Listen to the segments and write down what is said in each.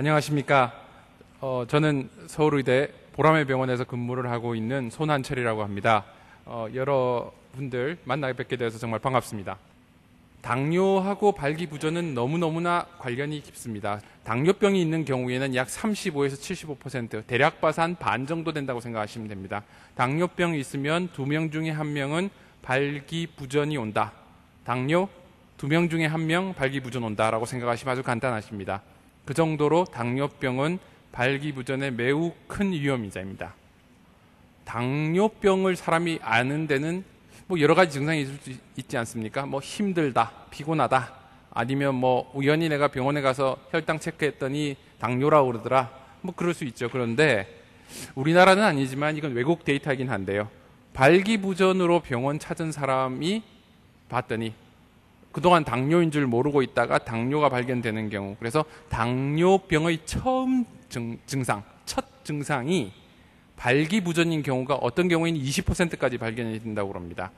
안녕하십니까. 어, 저는 서울의대 보라매 병원에서 근무를 하고 있는 손한철이라고 합니다. 어, 여러분들 만나 뵙게 되어서 정말 반갑습니다. 당뇨하고 발기부전은 너무너무나 관련이 깊습니다. 당뇨병이 있는 경우에는 약 35에서 75% 대략 봐서 한 반 정도 된다고 생각하시면 됩니다. 당뇨병이 있으면 두 명 중에 한 명은 발기부전이 온다. 당뇨 두 명 중에 한 명 발기부전 온다라고 생각하시면 아주 간단하십니다. 그 정도로 당뇨병은 발기부전의 매우 큰 위험이자입니다. 당뇨병을 사람이 아는 데는 뭐 여러 가지 증상이 있을 수 있지 않습니까? 뭐 힘들다, 피곤하다, 아니면 뭐 우연히 내가 병원에 가서 혈당 체크했더니 당뇨라고 그러더라. 뭐 그럴 수 있죠. 그런데 우리나라는 아니지만 이건 외국 데이터이긴 한데요. 발기부전으로 병원 찾은 사람이 봤더니 그동안 당뇨인 줄 모르고 있다가 당뇨가 발견되는 경우 그래서 당뇨병의 처음 증, 증상, 첫 증상이 발기부전인 경우가 어떤 경우에는 20%까지 발견이 된다고 합니다.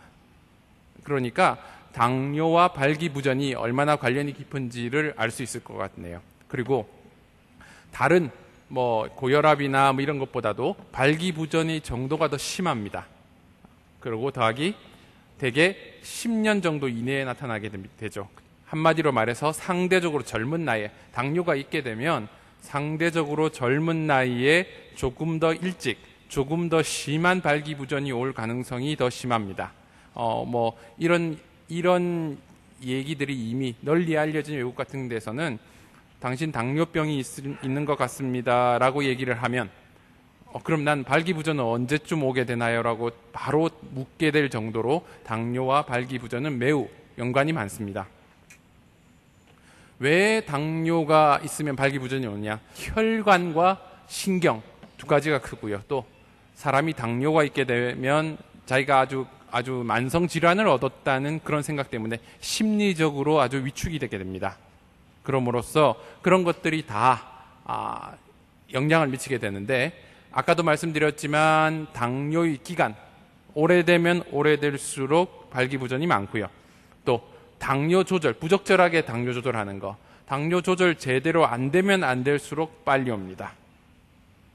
그러니까 당뇨와 발기부전이 얼마나 관련이 깊은지를 알 수 있을 것 같네요. 그리고 다른 뭐 고혈압이나 뭐 이런 것보다도 발기부전의 정도가 더 심합니다. 그리고 더하기 대개 10년 정도 이내에 나타나게 되죠. 한마디로 말해서 상대적으로 젊은 나이에 당뇨가 있게 되면 상대적으로 젊은 나이에 조금 더 일찍, 조금 더 심한 발기부전이 올 가능성이 더 심합니다. 어, 뭐, 이런, 이런 얘기들이 이미 널리 알려진 외국 같은 데서는 당신 당뇨병이 있, 있는 것 같습니다. 라고 얘기를 하면 어, 그럼 난 발기부전은 언제쯤 오게 되나요? 라고 바로 묻게 될 정도로 당뇨와 발기부전은 매우 연관이 많습니다. 왜 당뇨가 있으면 발기부전이 오느냐? 혈관과 신경 두 가지가 크고요. 또 사람이 당뇨가 있게 되면 자기가 아주 아주 만성 질환을 얻었다는 그런 생각 때문에 심리적으로 아주 위축이 되게 됩니다. 그럼으로써 그런 것들이 다 아, 영향을 미치게 되는데 아까도 말씀드렸지만 당뇨의 기간 오래되면 오래될수록 발기부전이 많고요. 또 당뇨 조절, 부적절하게 당뇨 조절하는 거. 당뇨 조절 제대로 안 되면 안 될수록 빨리 옵니다.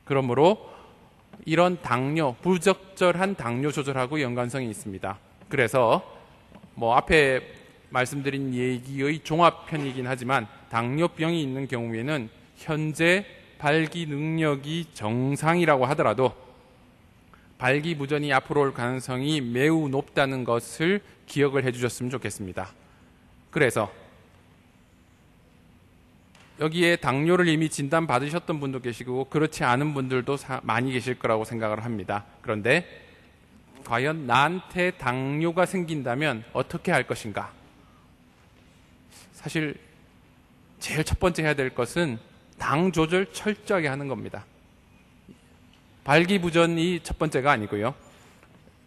그러므로 이런 당뇨, 부적절한 당뇨 조절하고 연관성이 있습니다. 그래서 뭐 앞에 말씀드린 얘기의 종합편이긴 하지만 당뇨병이 있는 경우에는 현재 발기 능력이 정상이라고 하더라도 발기부전이 앞으로 올 가능성이 매우 높다는 것을 기억을 해주셨으면 좋겠습니다. 그래서 여기에 당뇨를 이미 진단 받으셨던 분도 계시고 그렇지 않은 분들도 많이 계실 거라고 생각을 합니다. 그런데 과연 나한테 당뇨가 생긴다면 어떻게 할 것인가? 사실 제일 첫 번째 해야 될 것은 당 조절 철저하게 하는 겁니다. 발기부전이 첫 번째가 아니고요.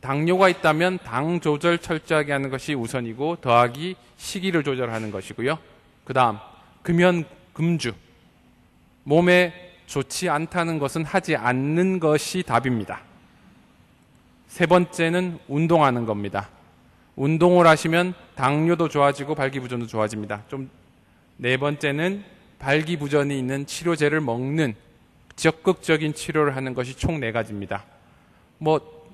당뇨가 있다면 당 조절 철저하게 하는 것이 우선이고 더하기 시기를 조절하는 것이고요. 그 다음 금연 금주 몸에 좋지 않다는 것은 하지 않는 것이 답입니다. 세 번째는 운동하는 겁니다. 운동을 하시면 당뇨도 좋아지고 발기부전도 좋아집니다. 좀 네 번째는 발기부전이 있는 치료제를 먹는 적극적인 치료를 하는 것이 총 네 가지입니다. 뭐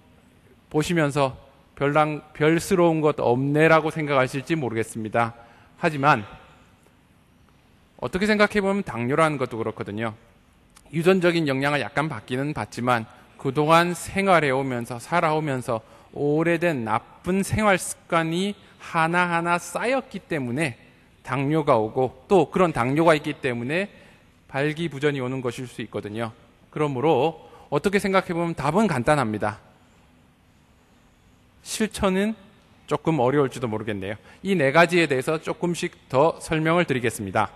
보시면서 별랑 별스러운 것 없네라고 생각하실지 모르겠습니다. 하지만 어떻게 생각해 보면 당뇨라는 것도 그렇거든요. 유전적인 영향을 약간 받기는 받지만 그동안 생활해 오면서 살아오면서 오래된 나쁜 생활 습관이 하나하나 쌓였기 때문에 당뇨가 오고 또 그런 당뇨가 있기 때문에 발기부전이 오는 것일 수 있거든요. 그러므로 어떻게 생각해 보면 답은 간단합니다. 실천은 조금 어려울지도 모르겠네요. 이 네 가지에 대해서 조금씩 더 설명을 드리겠습니다.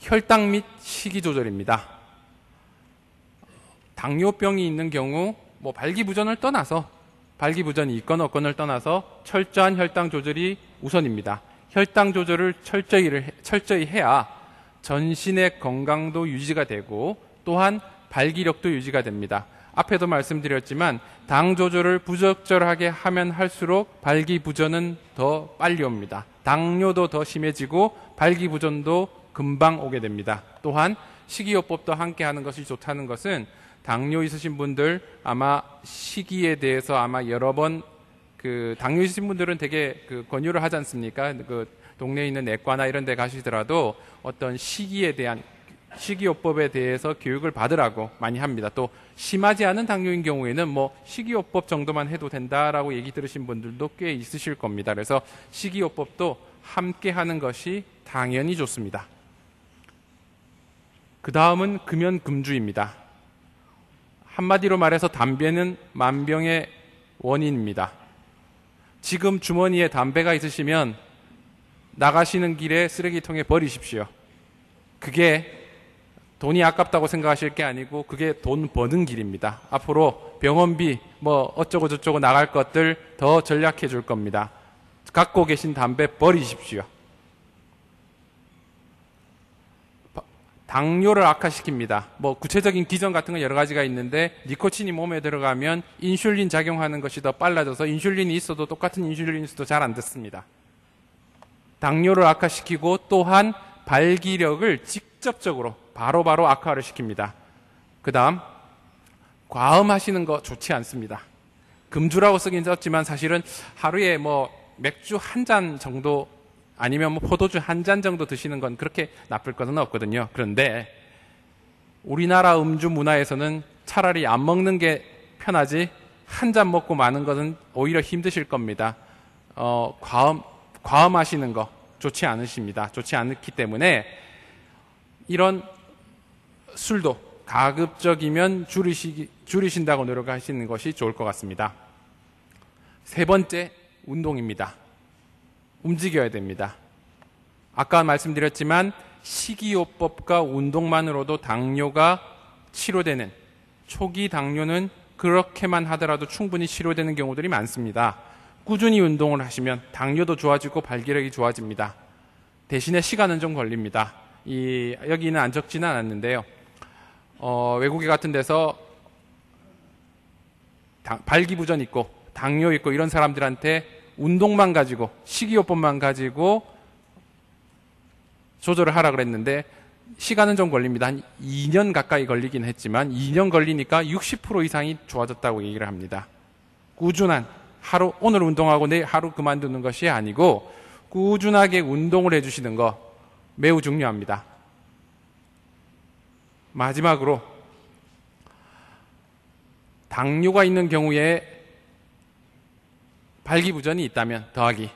혈당 및 식이 조절입니다. 당뇨병이 있는 경우 뭐 발기부전을 떠나서 발기부전이 있건 없건을 떠나서 철저한 혈당 조절이 우선입니다. 혈당 조절을 철저히, 철저히 해야 전신의 건강도 유지가 되고 또한 발기력도 유지가 됩니다. 앞에도 말씀드렸지만 당 조절을 부적절하게 하면 할수록 발기부전은 더 빨리 옵니다. 당뇨도 더 심해지고 발기부전도 금방 오게 됩니다. 또한 식이요법도 함께 하는 것이 좋다는 것은 당뇨 있으신 분들 아마 식이에 대해서 아마 여러 번 그 당뇨 있으신 분들은 되게 그 권유를 하지 않습니까? 그 동네에 있는 내과나 이런 데 가시더라도 어떤 식이에 대한 식이요법에 대해서 교육을 받으라고 많이 합니다. 또 심하지 않은 당뇨인 경우에는 뭐 식이요법 정도만 해도 된다라고 얘기 들으신 분들도 꽤 있으실 겁니다. 그래서 식이요법도 함께 하는 것이 당연히 좋습니다. 그 다음은 금연금주입니다. 한마디로 말해서 담배는 만병의 원인입니다. 지금 주머니에 담배가 있으시면 나가시는 길에 쓰레기통에 버리십시오. 그게 돈이 아깝다고 생각하실 게 아니고 그게 돈 버는 길입니다. 앞으로 병원비 뭐 어쩌고 저쩌고 나갈 것들 더 전략해 줄 겁니다. 갖고 계신 담배 버리십시오. 당뇨를 악화시킵니다. 뭐 구체적인 기전 같은 건 여러 가지가 있는데 니코틴이 몸에 들어가면 인슐린 작용하는 것이 더 빨라져서 인슐린이 있어도 똑같은 인슐린이 있어도 잘 안 듣습니다. 당뇨를 악화시키고 또한 발기력을 직접적으로 바로바로 바로 악화를 시킵니다. 그 다음 과음하시는 거 좋지 않습니다. 금주라고 쓰긴 썼지만 사실은 하루에 뭐 맥주 한 잔 정도 아니면 뭐 포도주 한 잔 정도 드시는 건 그렇게 나쁠 것은 없거든요. 그런데 우리나라 음주 문화에서는 차라리 안 먹는 게 편하지 한 잔 먹고 마는 것은 오히려 힘드실 겁니다. 어, 과음, 과음하시는 거 좋지 않으십니다. 좋지 않기 때문에 이런 술도 가급적이면 줄이시, 줄이신다고 노력하시는 것이 좋을 것 같습니다. 세 번째, 운동입니다. 움직여야 됩니다. 아까 말씀드렸지만 식이요법과 운동만으로도 당뇨가 치료되는 초기 당뇨는 그렇게만 하더라도 충분히 치료되는 경우들이 많습니다. 꾸준히 운동을 하시면 당뇨도 좋아지고 발기력이 좋아집니다. 대신에 시간은 좀 걸립니다. 이 여기는 안 적지는 않았는데요. 어, 외국에 같은 데서 당, 발기부전 있고 당뇨 있고 이런 사람들한테 운동만 가지고 식이요법만 가지고 조절을 하라 그랬는데 시간은 좀 걸립니다. 한 2년 가까이 걸리긴 했지만 2년 걸리니까 60% 이상이 좋아졌다고 얘기를 합니다. 꾸준한 하루 오늘 운동하고 내일 하루 그만두는 것이 아니고 꾸준하게 운동을 해주시는 거 매우 중요합니다. 마지막으로 당뇨가 있는 경우에 발기부전이 있다면 더하기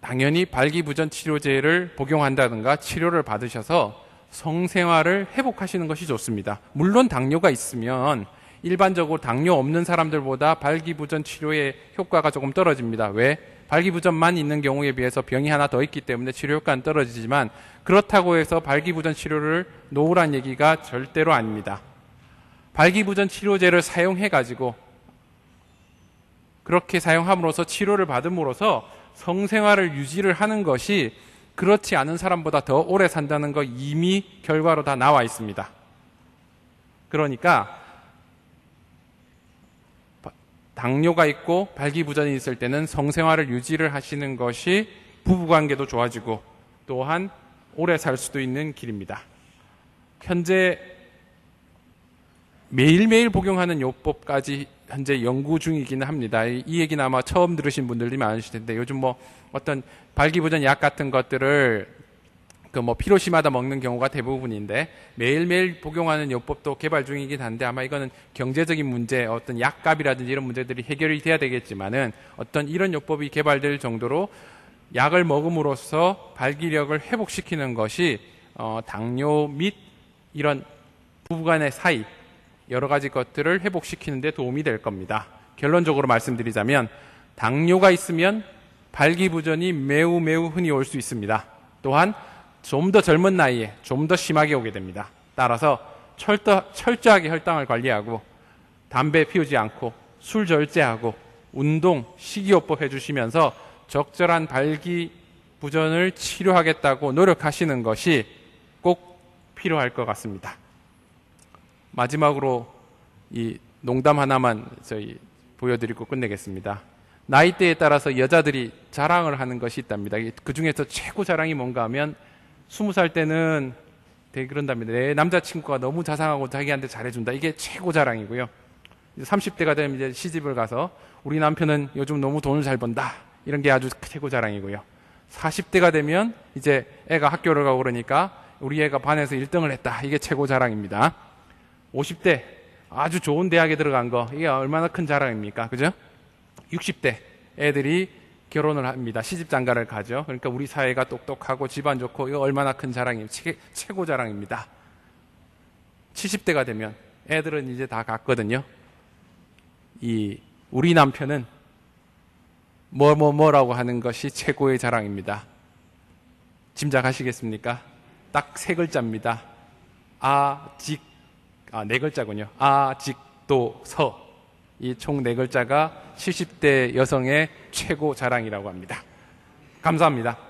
당연히 발기부전 치료제를 복용한다든가 치료를 받으셔서 성생활을 회복하시는 것이 좋습니다. 물론 당뇨가 있으면 일반적으로 당뇨 없는 사람들보다 발기부전 치료의 효과가 조금 떨어집니다. 왜? 발기부전만 있는 경우에 비해서 병이 하나 더 있기 때문에 치료 효과는 떨어지지만 그렇다고 해서 발기부전 치료를 놓으란 얘기가 절대로 아닙니다. 발기부전 치료제를 사용해 가지고 그렇게 사용함으로써 치료를 받음으로써 성생활을 유지를 하는 것이 그렇지 않은 사람보다 더 오래 산다는 거 이미 결과로 다 나와 있습니다. 그러니까 당뇨가 있고 발기부전이 있을 때는 성생활을 유지를 하시는 것이 부부관계도 좋아지고 또한 오래 살 수도 있는 길입니다. 현재 매일매일 복용하는 요법까지 현재 연구 중이기는 합니다. 이 얘기는 아마 처음 들으신 분들이 많으실 텐데 요즘 뭐 어떤 발기부전 약 같은 것들을 그 뭐 피로심마다 먹는 경우가 대부분인데 매일매일 복용하는 요법도 개발 중이긴 한데 아마 이거는 경제적인 문제, 어떤 약값이라든지 이런 문제들이 해결이 돼야 되겠지만은 어떤 이런 요법이 개발될 정도로 약을 먹음으로써 발기력을 회복시키는 것이 어, 당뇨 및 이런 부부간의 사이 여러 가지 것들을 회복시키는 데 도움이 될 겁니다. 결론적으로 말씀드리자면 당뇨가 있으면 발기부전이 매우 매우 흔히 올 수 있습니다. 또한 좀 더 젊은 나이에 좀 더 심하게 오게 됩니다. 따라서 철도, 철저하게 혈당을 관리하고 담배 피우지 않고 술 절제하고 운동, 식이요법 해주시면서 적절한 발기부전을 치료하겠다고 노력하시는 것이 꼭 필요할 것 같습니다. 마지막으로 이 농담 하나만 저희 보여드리고 끝내겠습니다. 나이대에 따라서 여자들이 자랑을 하는 것이 있답니다. 그 중에서 최고 자랑이 뭔가 하면 스무 살 때는 되게 그런답니다. 내 남자친구가 너무 자상하고 자기한테 잘해준다. 이게 최고 자랑이고요. 30대가 되면 이제 시집을 가서 우리 남편은 요즘 너무 돈을 잘 번다. 이런 게 아주 최고 자랑이고요. 40대가 되면 이제 애가 학교를 가고 그러니까 우리 애가 반에서 1등을 했다. 이게 최고 자랑입니다. 50대 아주 좋은 대학에 들어간 거 이게 얼마나 큰 자랑입니까? 그죠? 60대 애들이 결혼을 합니다. 시집 장가를 가죠. 그러니까 우리 사회가 똑똑하고 집안 좋고 이거 얼마나 큰 자랑이에요. 최, 고 자랑입니다. 70대가 되면 애들은 이제 다 갔거든요. 이 우리 남편은 뭐 뭐 뭐라고 하는 것이 최고의 자랑입니다. 짐작하시겠습니까? 딱 세 글자입니다. 아직 아 네 글자군요. 아직도 서. 이 총 네 글자가 70대 여성의 최고 자랑이라고 합니다. 감사합니다.